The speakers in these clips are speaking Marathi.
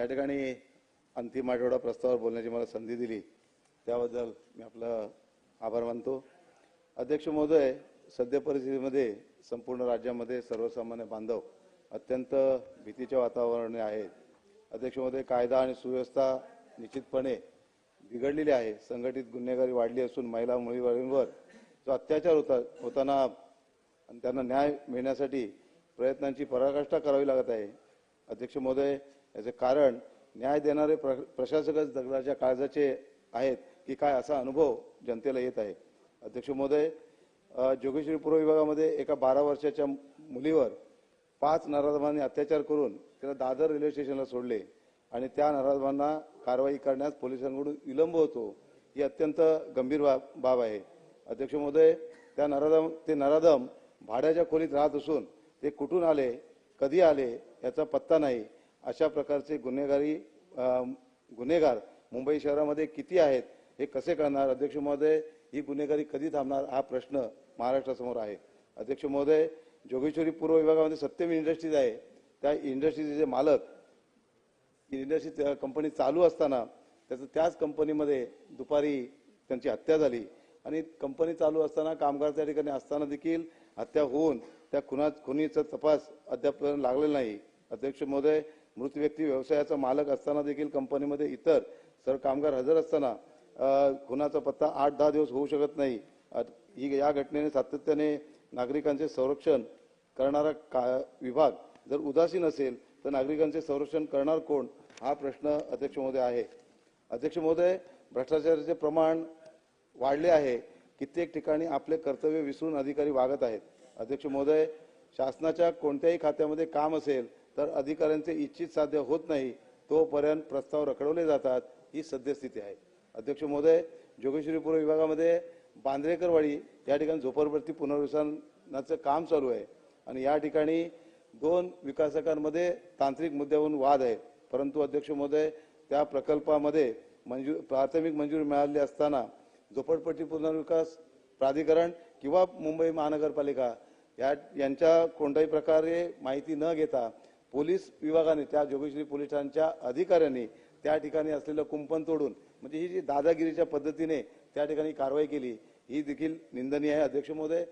या ठिकाणी अंतिम आठवडा प्रस्तावावर बोलण्याची मला संधी दिली. त्याबद्दल मी आपलं आभार मानतो. अध्यक्ष महोदय सद्य परिस्थितीमध्ये संपूर्ण राज्यामध्ये सर्वसामान्य बांधव अत्यंत भीतीच्या वातावरण आहेत. अध्यक्ष महोदय कायदा आणि सुव्यवस्था निश्चितपणे बिघडलेली आहे. संघटित गुन्हेगारी वाढली असून महिला मुलींवर जो अत्याचार होता होताना आणि त्यांना न्याय मिळण्यासाठी प्रयत्नांची पराकाष्ठा करावी लागत आहे. अध्यक्ष महोदय याचे कारण न्याय देणारे प्र प्रशासकच दगडाच्या काळजाचे आहेत की काय असा अनुभव जनतेला येत आहे. अध्यक्ष महोदय जोगेश्वरी पूर्व विभागामध्ये एका बारा वर्षाच्या मुलीवर पाच नराधमांनी अत्याचार करून तिला दादर रेल्वे स्टेशनला सोडले आणि त्या नराधमांना कारवाई करण्यास पोलिसांकडून विलंब होतो ही अत्यंत गंभीर बाब बाब आहे. अध्यक्ष महोदय त्या नराधम ते नराधम भाड्याच्या खोलीत राहत असून ते कुठून आले कधी आले याचा पत्ता नाही. अशा प्रकारचे गुन्हेगारी गुन्हेगार मुंबई शहरामध्ये किती आहेत हे कसे कळणार? अध्यक्ष महोदय ही गुन्हेगारी कधी थांबणार? हा प्रश्न महाराष्ट्रासमोर आहे. अध्यक्ष महोदय जोगेश्वरी पूर्व विभागामध्ये सत्यम इंडस्ट्रीज आहे. त्या इंडस्ट्रीचे मालक इंडस्ट्री कंपनी चालू असताना त्याचं त्याच कंपनीमध्ये दुपारी त्यांची हत्या झाली. आणि कंपनी चालू असताना कामगार त्या ठिकाणी असताना देखील हत्या होऊन त्या खुना खुनीचा तपास अद्याप लागलेला नाही. अध्यक्ष महोदय मृत व्यक्ती व्यवसायाचा मालक असताना देखील कंपनीमध्ये इतर सर कामगार हजर असताना खुनाचा पत्ता आठ दहा दिवस होऊ शकत नाही. ही या घटनेने सातत्याने नागरिकांचे संरक्षण करणारा का विभाग जर उदासीन असेल तर नागरिकांचे संरक्षण करणार कोण? हा प्रश्न अध्यक्ष महोदय आहे. अध्यक्ष महोदय भ्रष्टाचाराचे प्रमाण वाढले आहे. कित्येक ठिकाणी आपले कर्तव्य विसरून अधिकारी वागत आहेत. अध्यक्ष महोदय शासनाच्या कोणत्याही खात्यामध्ये काम असेल तर अधिकाऱ्यांचे इच्छित साध्य होत नाही तोपर्यंत प्रस्ताव रखडवले जातात ही सद्यस्थिती आहे. अध्यक्ष महोदय जोगेश्वरीपूर विभागामध्ये बांद्रेकरवाडी या ठिकाणी झोपडपट्टी पुनर्वसनाचं काम चालू आहे. आणि या ठिकाणी दोन विकासकांमध्ये तांत्रिक मुद्द्यावरून वाद आहे. परंतु अध्यक्ष महोदय त्या प्रकल्पामध्ये मंजूर प्राथमिक मंजुरी मिळाली असताना झोपडपट्टी पुनर्विकास प्राधिकरण किंवा मुंबई महानगरपालिका या यांच्या कोणत्याही प्रकारे माहिती न घेता पोलीस विभागाने त्या जोगेश्वरी पोलीस ठाण्याच्या अधिकाऱ्यांनी त्या ठिकाणी असलेलं कुंपण तोडून म्हणजे ही जी दादागिरीच्या पद्धतीने त्या ठिकाणी कारवाई केली ही देखील निंदनीय आहे. अध्यक्ष महोदय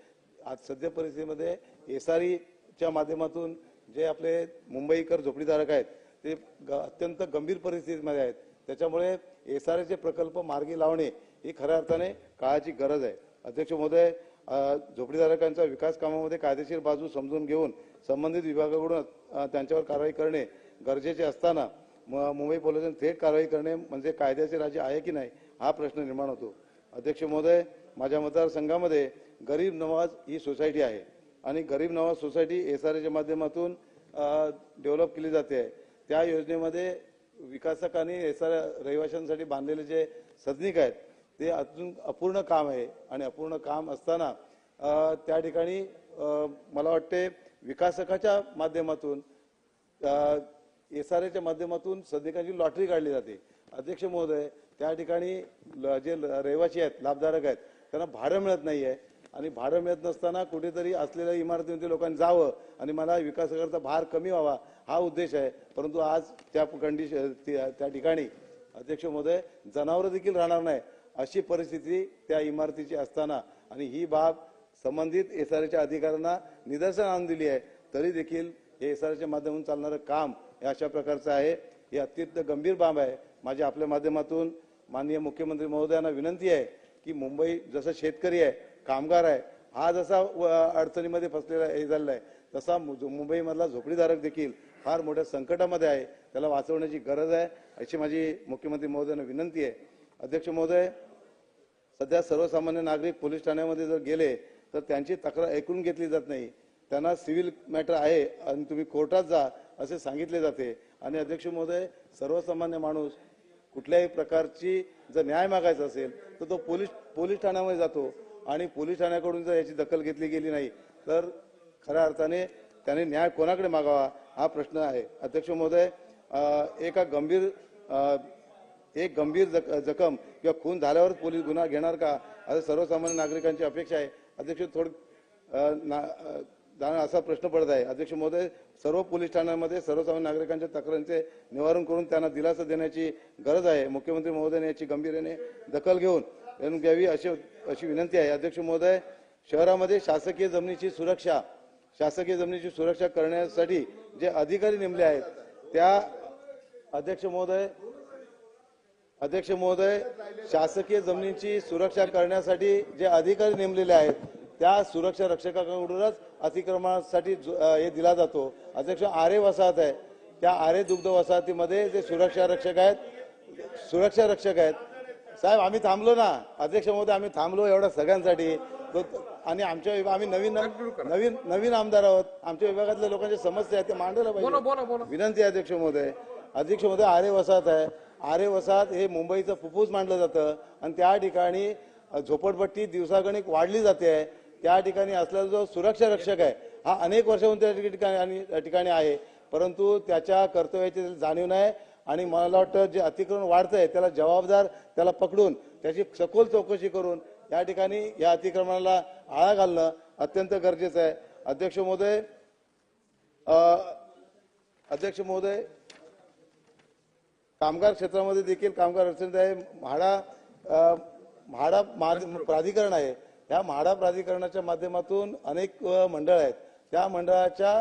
आज सध्या परिस्थितीमध्ये एसआरईच्या माध्यमातून जे आपले मुंबईकर झोपडीधारक आहेत ते ग- अत्यंत गंभीर परिस्थितीमध्ये आहेत. त्याच्यामुळे एसआरएचे प्रकल्प मार्गी लावणे ही खऱ्या अर्थाने काळाची गरज आहे. अध्यक्ष महोदय झोपडीधारकांच्या विकास कामामध्ये कायदेशीर बाजू समजून घेऊन संबंधित विभागाकडून त्यांच्यावर कारवाई करणे गरजेचे असताना म- मुंबई पोलिसांनी थेट कारवाई करणे म्हणजे कायद्याचे राज्य आहे की नाही हा प्रश्न निर्माण होतो. अध्यक्ष महोदय माझ्या मतदारसंघामध्ये गरीब नवाज ही सोसायटी आहे आणि गरीब नवाज सोसायटी एस आर एच्या माध्यमातून डेव्हलप केली जाते. आहे त्या योजनेमध्ये विकासकांनी एस आर रहिवाशांसाठी बांधलेले जे सदनिक आहेत ते अजून अपूर्ण काम आहे. आणि अपूर्ण काम असताना त्या ठिकाणी मला वाटते विकासकाच्या माध्यमातून एस आर एच्या माध्यमातून सदनिकांची लॉटरी काढली जाते. अध्यक्ष महोदय त्या ठिकाणी ल- जे रहिवासी आहेत लाभधारक आहेत त्यांना भाडं मिळत नाही आहे आणि भाडं मिळत नसताना कुठेतरी असलेल्या इमारतीमध्ये लोकांनी जावं आणि मला विकासकाचा भार कमी व्हावा हा उद्देश आहे. परंतु आज त्या कंडिशन त्या ठिकाणी अध्यक्ष महोदय जनावरं देखील राहणार नाही. अशी परिस्थिती त्या इमारतीची असताना आणि ही बाब संबंधित एस आर एच्या अधिकाऱ्यांना निदर्शन आणून दिली आहे तरी देखील हे एस आर एच्या माध्यमातून चालणारं काम हे अशा प्रकारचं आहे. ही अत्यंत गंभीर बाब आहे. माझी आपल्या माध्यमातून माननीय मुख्यमंत्री महोदयांना विनंती आहे की मुंबई जसं शेतकरी आहे कामगार आहे हा जसा व- अडचणीमध्ये फसलेला हे झालेला आहे तसा मु- मुंबईमधला झोपडीधारक देखील फार मोठ्या संकटामध्ये आहे. त्याला वाचवण्याची गरज आहे अशी माझी मुख्यमंत्री महोदयांना विनंती आहे. अध्यक्ष महोदय सध्या सर्वसामान्य नागरिक पोलीस ठाण्यामध्ये जर गेले तर त्यांची तक्रार ऐकून घेतली जात नाही. त्यांना सिव्हिल मॅटर आहे आणि तुम्ही कोर्टात जा असे सांगितले जाते. आणि अध्यक्ष महोदय सर्वसामान्य माणूस कुठल्याही प्रकारची जर न्याय मागायचा असेल तर तो पोलीस पोलीस ठाण्यामध्ये जातो. आणि पोलीस ठाण्याकडून जर याची दखल घेतली गेली नाही तर खऱ्या अर्थाने त्याने न्याय कोणाकडे मागावा हा प्रश्न आहे. अध्यक्ष महोदय एका गंभीर एक गंभीर जख- जखम किंवा खून झाल्यावर पोलीस गुन्हा घेणार का? असं सर्वसामान्य नागरिकांची अपेक्षा आहे. अध्यक्ष थोड ना- असा प्रश्न पडत आहे. अध्यक्ष महोदय सर्व पोलीस ठाण्यांमध्ये सर्वसामान्य नागरिकांच्या तक्रारींचे निवारण करून त्यांना दिलासा देण्याची गरज आहे. मुख्यमंत्री महोदयाने याची गंभीर्याने दखल घेऊन घ्यावी अशी अशी विनंती आहे. अध्यक्ष महोदय शहरामध्ये शासकीय जमिनीची सुरक्षा शासकीय जमिनीची सुरक्षा करण्यासाठी जे अधिकारी नेमले आहेत त्या अध्यक्ष महोदय अध्यक्ष महोदय शासकीय जमिनीची सुरक्षा करण्यासाठी जे अधिकारी नेमलेले आहेत त्या सुरक्षा रक्षकाकडूनच अतिक्रमणासाठी हे दिला जातो. अध्यक्ष आरे वसाहत आहे. त्या आरे दुग्ध वसाहतीमध्ये जे सुरक्षा रक्षक आहेत सुरक्षा रक्षक आहेत. साहेब आम्ही थांबलो ना. अध्यक्ष महोदय आम्ही थांबलो एवढ्या सगळ्यांसाठी. आणि आमच्या विभा- आम्ही नवीन नवीन नवीन आमदार आहोत. आमच्या विभागातल्या लोकांच्या समस्या आहेत ते मांडायला पाहिजे. विनंती आहे अध्यक्ष महोदय. अध्यक्ष महोदय आरे वसाहत आहे. आरे वसाहत हे मुंबईचं फुफ्फूस मानलं जातं. आणि त्या ठिकाणी झोपडपट्टी दिवसागणिक वाढली जाते. आहे त्या ठिकाणी असलेला जो सुरक्षा रक्षक आहे हा अनेक वर्षाहून त्या ठिकाणी आणि- ठिकाणी आहे. परंतु त्याच्या कर्तव्याची जाणीव नाही. आणि मला वाटतं जे अतिक्रमण वाढतंय त्याला जबाबदार त्याला पकडून त्याची सखोल चौकशी करून या ठिकाणी या अतिक्रमणाला आळा घालणं अत्यंत गरजेचं आहे. अध्यक्ष महोदय अध्यक्ष महोदय कामगार क्षेत्रामध्ये देखील कामगार अडचणीत आहे. म्हाडा म्हाडा प्राधिकरण आहे. या म्हाडा प्राधिकरणाच्या माध्यमातून अनेक मंडळ आहेत. त्या मंडळाच्या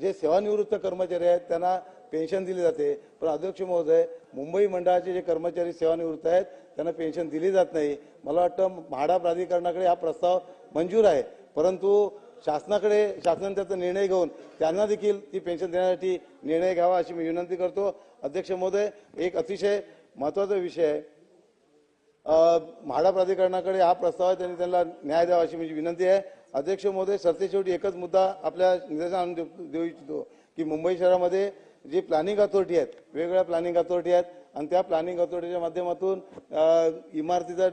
जे सेवानिवृत्त कर्मचारी आहेत त्यांना पेन्शन दिली जाते. पण अध्यक्ष महोदय मुंबई मंडळाचे जे कर्मचारी सेवानिवृत्त आहेत त्यांना पेन्शन दिली जात नाही. मला वाटतं म्हाडा प्राधिकरणाकडे हा प्रस्ताव मंजूर आहे. परंतु शासनाकडे शासनाने त्याचा निर्णय घेऊन त्यांना देखील ती पेन्शन देण्यासाठी निर्णय घ्यावा अशी मी विनंती करतो. अध्यक्ष महोदय एक अतिशय महत्त्वाचा विषय आहे. म्हाडा प्राधिकरणाकडे हा प्रस्ताव आहे त्यांनी त्यांना न्याय द्यावा अशी माझी विनंती आहे. अध्यक्ष महोदय सरतेशेवटी एकच मुद्दा आपल्या निदर्शनास आणून देऊ देऊ इच्छितो की मुंबई शहरामध्ये जी प्लॅनिंग अथॉरिटी आहेत वेगवेगळ्या प्लॅनिंग अथॉरिटी आहेत आणि त्या प्लॅनिंग अथॉरिटीच्या माध्यमातून इमारतीचा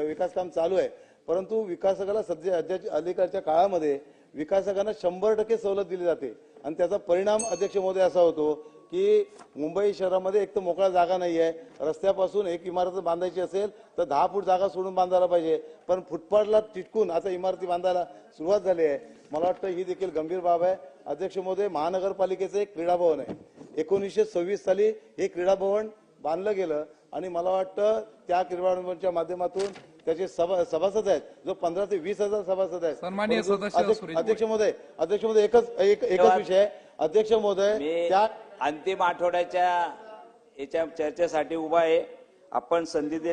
विकास काम चालू आहे. परंतु विकासकाला सध्या सध्याच्या अलीकडच्या काळामध्ये विकासकांना शंभर टक्के सवलत दिली जाते. आणि त्याचा परिणाम अध्यक्ष महोदय असा होतो की मुंबई शहरामध्ये एक तर मोकळा जागा नाही आहे रस्त्यापासून एक इमारत बांधायची असेल तर दहा फूट जागा सोडून बांधायला पाहिजे. पण फुटपाथला चिटकून आता इमारती बांधायला सुरुवात झाली आहे. मला वाटतं ही देखील गंभीर बाब आहे. अध्यक्ष महोदय महानगरपालिकेचं एक क्रीडा भवन आहे. एकोणीसशे सव्वीस साली हे क्रीडा भवन बांधलं गेलं आणि मला वाटतं त्या क्रीडा भवनच्या माध्यमातून त्याचे सभा सभासद आहेत. जो पंधरा ते वीस हजार सभासद आहेत. अध्यक्ष- महोदय अध्यक्ष महोदय एकच एक- एकच विषय आहे. अध्यक्ष महोदय त्या अंतिम आठवड्याच्या याच्या चर्चेसाठी उभा आहे. आपण संधी दिली.